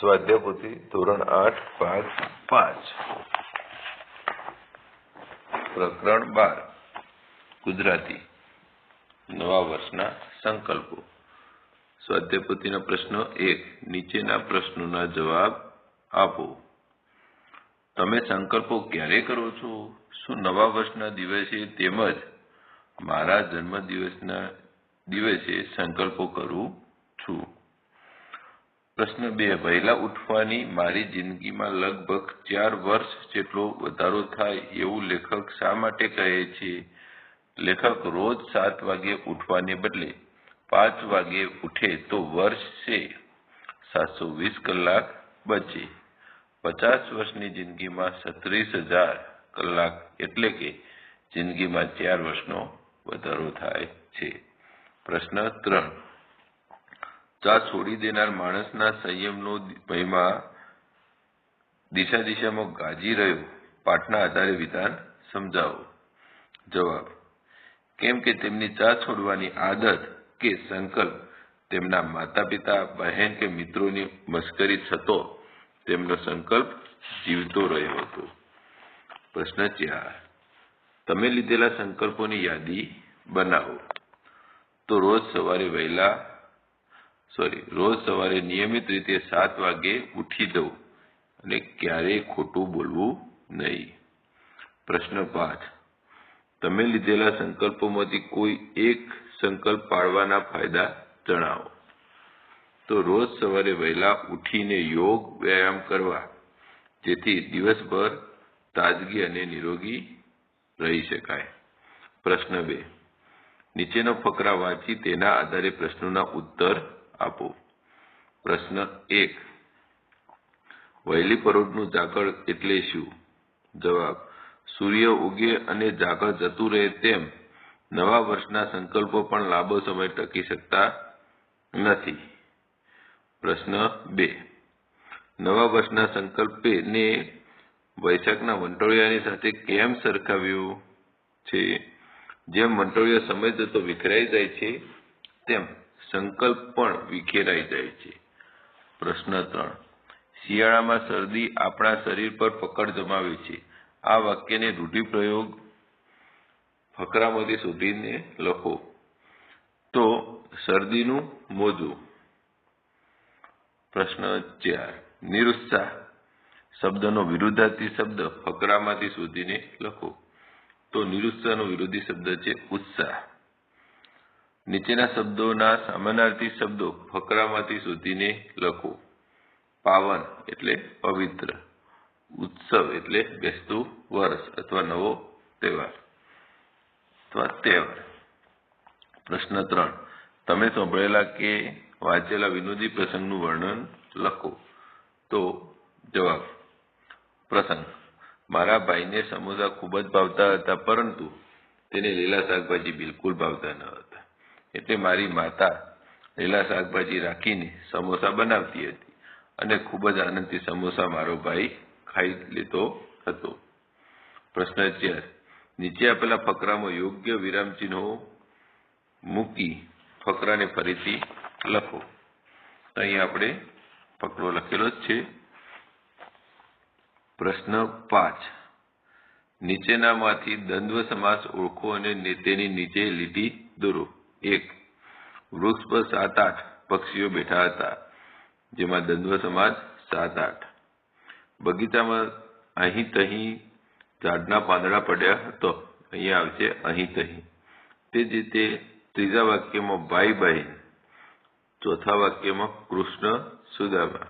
સ્વાધ્યાયપોથી ધોરણ આઠ ભાગ પાંચ. પ્રકરણ બાર. ગુજરાતી. નવા વર્ષના સંકલ્પો. સ્વાધ્યાયપોથીના પ્રશ્નો એક. નીચેના પ્રશ્નોના જવાબ આપો. તમે સંકલ્પો ક્યારે કરો છો? શું નવા વર્ષના દિવસે તેમજ મારા જન્મદિવસના દિવસે સંકલ્પો કરું છું? પ્રશ્ન બે, વહેલા ઉઠવાની મારી જિંદગીમાં લગભગ ચાર વર્ષ જેટલો વધારો થાય એવું લેખક શા માટે કહે છે? લેખક રોજ સાત વાગે ઉઠવાને બદલે પાંચ વાગે ઉઠે તો વર્ષે સાતસો વીસ કલાક બચે. પચાસ વર્ષની જિંદગીમાં સત્રીસ હજાર કલાક એટલે કે જિંદગીમાં ચાર વર્ષનો વધારો થાય છે. પ્રશ્ન ત્રણ ચા છોડી દેનાર માણસના સંયમનો ભયમાં દિશા દિશામાં ગાજી રહ્યો. પાઠના આધારે વિધાન સમજાવો. જવાબ, કેમ કે તેમની ચા છોડવાની આદત કે સંકલ્પ તેમના માતા પિતા બહેન કે મિત્રોની મશ્કરી થતો તેમનો સંકલ્પ જીવતો રહ્યો હતો. પ્રશ્ન ચાર, તમે લીધેલા સંકલ્પોની યાદી બનાવો. તો રોજ સવારે વહેલા સોરી, રોજ સવારે નિયમિત રીતે સાત વાગે ઉઠી જવું અને ક્યારેય ખોટું બોલવું નહીં. પ્રશ્ન પાંચ. તમે લીધેલા સંકલ્પોમાંથી કોઈ એક સંકલ્પ પાળવાના ફાયદા જણાવો. તો રોજ સવારે વહેલા ઉઠીને યોગ, વ્યાયામ કરવા, જેથી દિવસભર તાજગી અને નિરોગી રહી શકાય. પ્રશ્ન બે. નીચેનો ફકરા વાંચી તેના આધારે પ્રશ્નોના ઉત્તર આપો. પ્રશ્ન એક. વહેલી પરોઢનું ઝાકળ એટલે શું? જવાબ. સૂર્ય ઉગે અને ઝાકળ જતું રહે તેમ નવા વર્ષના સંકલ્પો પણ લાંબો સમય ટકી શકતા નથી. પ્રશ્ન બે. નવા વર્ષના સંકલ્પને વૈશાખના વંટોળિયાની સાથે કેમ સરખાવ્યું છે? જેમ વંટોળિયો સમય જતો વિખરાઈ જાય છે, તેમ. સંકલ્પ પણ વિખેરાઈ જાય છે. પ્રશ્ન ત્રણ. શિયાળામાં શરદી આપણા શરીર પર પકડ જમાવે છે. આ વાક્યને રૂઢિપ્રયોગ ફકરામાંથી શોધીને લખો. તો શરદીનું મોજું. પ્રશ્ન ચાર. નિરુત્સાહ. શબ્દનો વિરુદ્ધાર્થી શબ્દ ફકરામાંથી શોધીને લખો. તો નિરુત્સાહનો વિરોધી શબ્દ છે ઉત્સાહ. નીચેના શબ્દોના સામાનાર્થી શબ્દો ફકરામાંથી શોધીને લખો. પાવન એટલે પવિત્ર. ઉત્સવ એટલે બેસતું વર્ષ અથવા નવો તહેવાર. અથવા તહેવાર. પ્રશ્ન ત્રણ. તમે સાંભળેલા કે વાંચેલા વિનોદી પ્રસંગનું વર્ણન લખો. તો જવાબ. પ્રસંગ. મારા ભાઈને સમોસા ખૂબ જ ભાવતા હતા, પરંતુ તેને લીલા શાકભાજી બિલકુલ ભાવતા ન હતા. એટલે મારી માતા લીલા શાકભાજી રાખીને સમોસા બનાવતી હતી અને ખૂબ જ આનંદથી સમોસા મારો ભાઈ ખાઈ લેતો હતો. પ્રશ્ન ચાર નીચે આપેલા ફકરામાં યોગ્ય વિરામચિહ્નો મૂકી ફકરાને ફરીથી લખો. અહીં આપણે ફકરો લખેલો જ છે. પ્રશ્ન પાંચ. નીચેનામાંથી દ્વંદ્વ સમાસ ઓળખો અને તેની નીચે લીટી દોરો. એક વૃક્ષ પર સાત આઠ પક્ષીઓ બેઠા હતા, જેમાં દ્વંદ્વ સમાજ સાત આઠ. બગીચામાં અહીં તહીં ઝાડના પાંદડા પડ્યા હતો. અહીંયા આવશે અહીં તહીં. તે જ રીતે ત્રીજા વાક્યમાં ભાઈ બહેન, ચોથા વાક્યમાં કૃષ્ણ, સુદામા,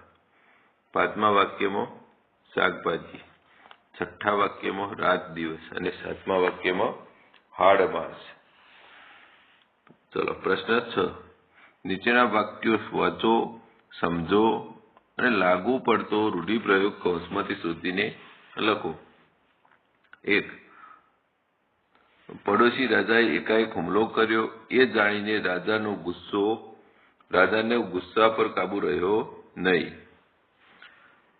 પાંચમા વાક્યમાં શાકભાજી, છઠ્ઠા વાક્યમાં રાત દિવસ અને સાતમા વાક્યમાં હાડ માસ. ચલો, પ્રશ્ન છ. નીચેના વાક્યો વાંચો સમજો અને લાગુ પડતો રૂઢિપ્રયોગ કૌંસમાંથી શોધીને લખો. એક, પડોશી રાજાએ એકાએક હુમલો કર્યો. એ જાણીને રાજાનો ગુસ્સો, રાજાને ગુસ્સા પર કાબુ રહ્યો નહીં.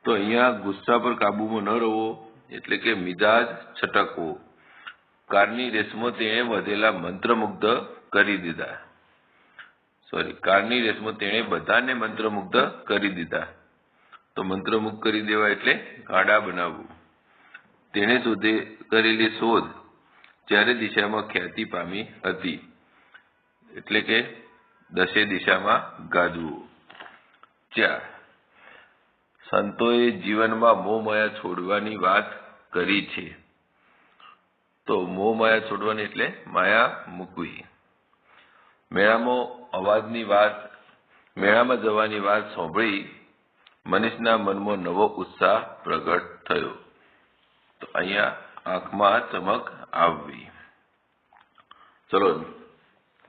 તો અહીંયા ગુસ્સા પર કાબુમાં ન રહો, એટલે કે મિજાજ છટકવો. કારની રેસમો તેણે વધેલા મંત્રમુગ્ધ કરી દીધા. સોરી કારની રેસમાં તેણે બધાને મંત્રમુગ્ધ કરી દીધા. તો મંત્રમુક્ત કરી દેવા એટલે ગાડા બનાવવું. તેણે શોધે કરેલી શોધ ચારે દિશામાં ખ્યાતિ પામી હતી. એટલે કે દશે દિશામાં ગાજવું ચાર, સંતોએ જીવનમાં મોહમાયા છોડવાની વાત કરી છે. તો મોહમાયા છોડવાની એટલે માયા મૂકવી. મેળામાં અવાજની વાત, મેળામાં જવાની વાત સાંભળી મનીષના મનમાં નવો ઉત્સાહ પ્રગટ થયો. તો અહીંયા આંખમાં ચમક આવવી ચલો,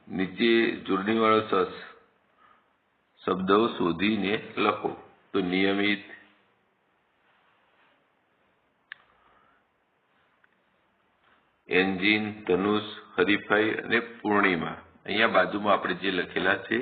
નીચે ચૂંટણીવાળો સસ શબ્દો શોધીને લખો. તો નિયમિત. એન્જિન, ધનુષ, હરીફાઈ અને પૂર્ણિમા. અહીંયા બાજુમાં આપણે જે લખેલા છે